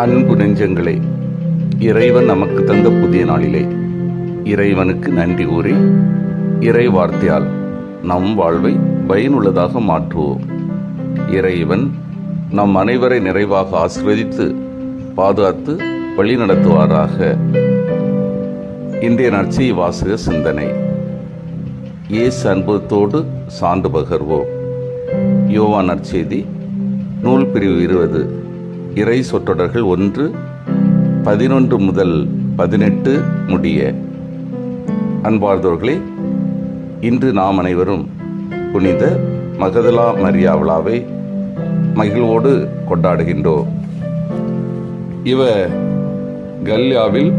அன்பு நெஞ்சங்களே இறைவன் நமக்கு தந்த புதிய நாளிலே இறைவனுக்கு நன்றி கூறி இறை வார்த்தையால் நம் வாழ்வை பயனுள்ளதாக மாற்றுவோம். இறைவன் நம் அனைவரை நிறைவாக ஆசிர்வதித்து பாதுகாத்து வழி நடத்துவாராக இன்றைய நற்செய்தி வாசக சிந்தனை. இயேசு அன்புத்தோடு சான்று பகர்வோம். யோவா நற்செய்தி நூல் பிரிவு இருபது. இறை சொற்றொடர்கள் ஒன்று பதினொன்று முதல் பதினெட்டு முடிய. அன்பார்ந்தவர்களே இன்று நாம் அனைவரும் புனித மகதலா மரியா விழாவை மகிழ்வோடு கொண்டாடுகின்றோம். இவ கல்யாவில்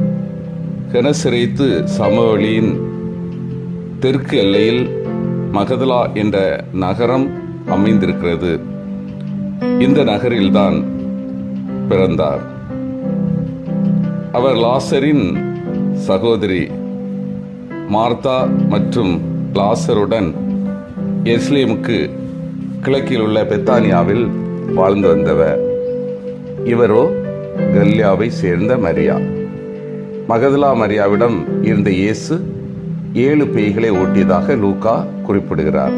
கனசிரைத்து சமவெளியின் தெற்கு எல்லையில் மகதலா என்ற நகரம் அமைந்திருக்கிறது. இந்த நகரில்தான் பிறந்தார். அவர் லாசரின் சகோதரி மார்த்தா மற்றும் லாசருடன் எஸ்லேமுக்கு கிழக்கில் உள்ள பெத்தானியாவில் வாழ்ந்து வந்தவர். இவரோ கல்யாவை சேர்ந்த மரியா. மகதலா மரியாவிடம் இருந்த இயேசு ஏழு பேய்களை ஓட்டியதாக லூகா குறிப்பிடுகிறார்.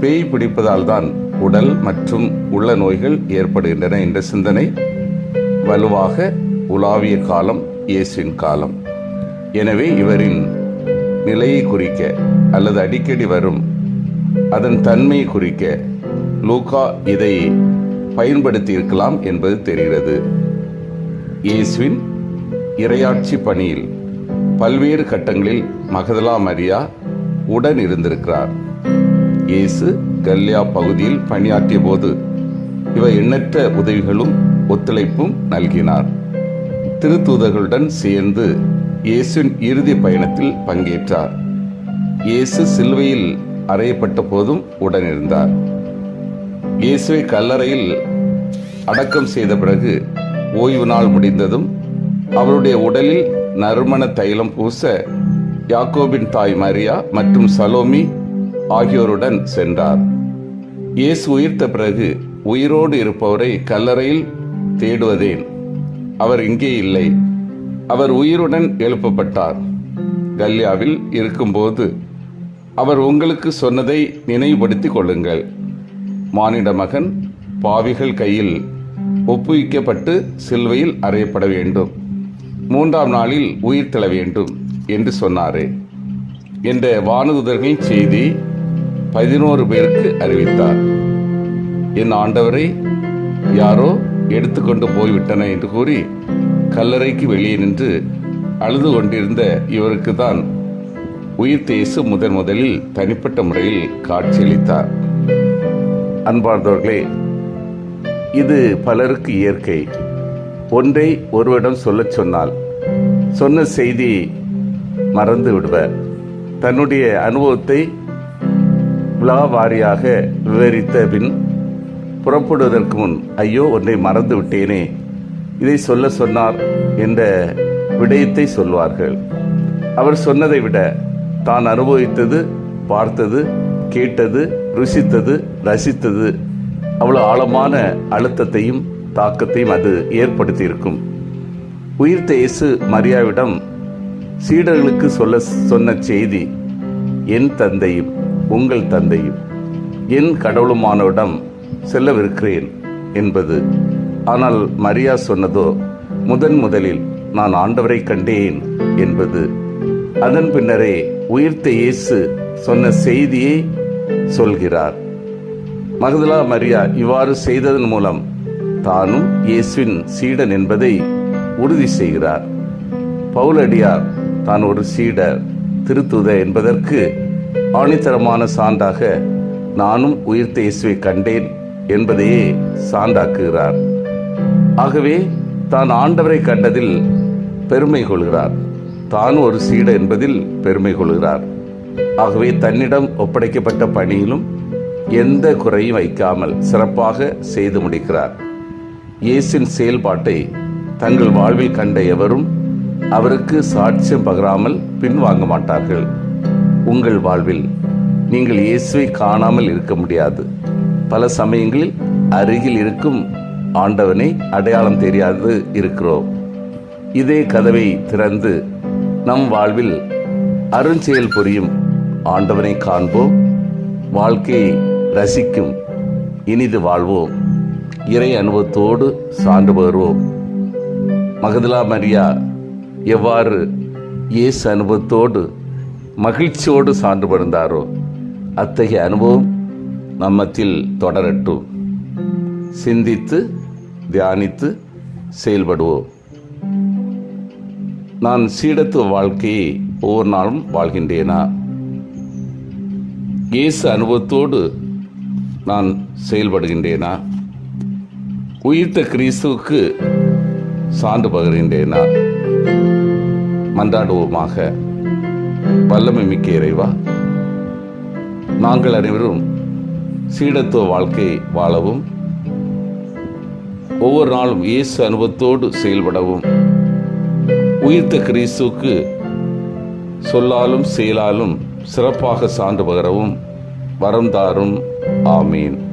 பேய் பிடிப்பதால் தான் உடல் மற்றும் உள்ள நோய்கள் ஏற்படுகின்றன என்ற சிந்தனை வலுவாக உலாவிய காலம் இயேசுவின் காலம். எனவே இவரின் நிலையை குறிக்க அல்லது அடிக்கடி வரும் அதன் தன்மையை குறிக்க லூகா இதை பயன்படுத்தி இருக்கலாம் என்பது தெரிகிறது. இயேசுவின் இரையாட்சி பணியில் பல்வேறு கட்டங்களில் மகதலா மரியா உடன் இருந்திருக்கிறார். இயேசு கல்யா பகுதியில் பணியாற்றிய போது இவர் எண்ணற்ற உதவிகளும் ஒத்துழைப்பும் நல்கினார். திருத்தூதர்களுடன் சேர்ந்து இயேசுவின் இறுதி பயணத்தில் பங்கேற்றார். இயேசு சிலுவையில் அறையப்பட்ட போதும் உடனிருந்தார். இயேசுவை கல்லறையில் அடக்கம் செய்த பிறகு ஓய்வு நாள் முடிந்ததும் அவருடைய உடலில் நறுமண தைலம் பூச யாக்கோபின் தாய் மரியா மற்றும் சலோமி ஆகியோருடன் சென்றார். இயேசு உயிர்த்த பிறகு உயிரோடு இருப்பவரை கல்லறையில் தேடுவதேன். அவர் இங்கே இல்லை. அவர் உயிருடன் எழுப்பப்பட்டார். கல்யாவில் இருக்கும்போது அவர் உங்களுக்கு சொன்னதை நினைவுபடுத்திக் கொள்ளுங்கள். மானிட மகன் பாவிகள் கையில் ஒப்புவிக்கப்பட்டு சிலுவையில் அறையப்பட வேண்டும். மூன்றாம் நாளில் உயிர் தெள வேண்டும் என்று சொன்னாரே. என்ற வானதுதர்களின் செய்தி பதினோரு பேருக்கு அறிவித்தார். என் ஆண்டவரை யாரோ எடுத்துக்கொண்டு போய்விட்டன என்று கூறி கல்லறைக்கு வெளியே நின்று அழுது கொண்டிருந்த இவருக்கு தான் உயிர் தேசு முதன் முதலில் தனிப்பட்ட முறையில் காட்சியளித்தார் அன்பார்ந்தவர்களே இது பலருக்கு இயற்கை. ஒன்றை ஒருவரிடம் சொல்லச் சொன்னால் சொன்ன செய்தி மறந்து விடுவர் தன்னுடைய அனுபவத்தை விழா விவரித்த பின் புறப்படுவதற்கு முன் ஐயோ ஒன்றை மறந்து விட்டேனே. இதை சொல்ல சொன்னார் என்ற விடயத்தை சொல்வார்கள். அவர் சொன்னதை விட தான் அனுபவித்தது பார்த்தது கேட்டது ருசித்தது ரசித்தது. அவ்வளோ ஆழமான அழுத்தத்தையும் தாக்கத்தையும் அது ஏற்படுத்தியிருக்கும். உயிர்த்த இயேசு மரியாவிடம் சீடர்களுக்கு சொல்ல சொன்ன செய்தி என் தந்தையும் உங்கள் தந்தையும் என் கடவுளுமானவிடம் செல்லவிருக்கிறேன் என்பது. ஆனால் மரியா சொன்னதோ முதன் முதலில் நான் ஆண்டவரை கண்டேன் என்பது. அதன் பின்னரே உயிர்த்த இயேசு சொன்ன செய்தியை சொல்கிறார். மகதலா மரியா இவ்வாறு செய்ததன் மூலம் தானும் இயேசுவின் சீடன் என்பதை உறுதி செய்கிறார். பவுலடியார் தான் ஒரு சீடர் திருத்துத என்பதற்கு ஆணித்தரமான சான்றாக நானும் உயிர்த்த இயேசுவை கண்டேன் என்பதையே சான்றாக்குகிறார். ஆகவே தான் ஆண்டவரை கண்டதில் பெருமை கொள்கிறார். தான் ஒரு சீட என்பதில் பெருமை கொள்கிறார். ஆகவே தன்னிடம் ஒப்படைக்கப்பட்ட பணியிலும் எந்த குறையும் வைக்காமல் சிறப்பாக செய்து முடிக்கிறார். இயேசின் செயல்பாட்டை தங்கள் வாழ்வில் கண்ட எவரும் அவருக்கு சாட்சியம் பகராமல் பின்வாங்க மாட்டார்கள். உங்கள் வாழ்வில் நீங்கள் இயேசுவை காணாமல் இருக்க முடியாது. பல சமயங்களில் அருகில் இருக்கும் ஆண்டவனை அடையாளம் தெரியாது இருக்கிறோம். இதே கதவை திறந்து நம் வாழ்வில் அருஞ்செயல் புரியும் ஆண்டவனை காண்போம். வாழ்க்கையை ரசிக்கும் இனிது வாழ்வோம். இறை அனுபவத்தோடு சான்று பகர்வோம். மகதலா மரியா எவ்வாறு இயேசு அனுபவத்தோடு மகிழ்ச்சியோடு சான்று படுந்தாரோ? அத்தகைய அனுபவம் நம்மத்தில் தொடரட்டும். சிந்தித்து தியானித்து செயல்படுவோம். நான் சீடத்துவ வாழ்க்கையை ஒவ்வொரு நாளும் வாழ்கின்றேனா? இயேசு அனுபவத்தோடு நான் செயல்படுகின்றேனா? உயிர்த்த கிறிஸ்துவுக்கு சான்று பகிர்கின்றேனா? மன்றாடுவோமாக. வல்லமை மிக்க இறைவா நாங்கள் அனைவரும் சீடத்துவ வாழ்க்கை வாழவும் ஒவ்வொரு நாளும் இயேசு அனுபவத்தோடு செயல்படவும். உயிர்த்த கிறிஸ்துவுக்கு சொல்லாலும் செயலாலும் சிறப்பாக சான்று பகரவும் வரம் தாரும். ஆமீன்.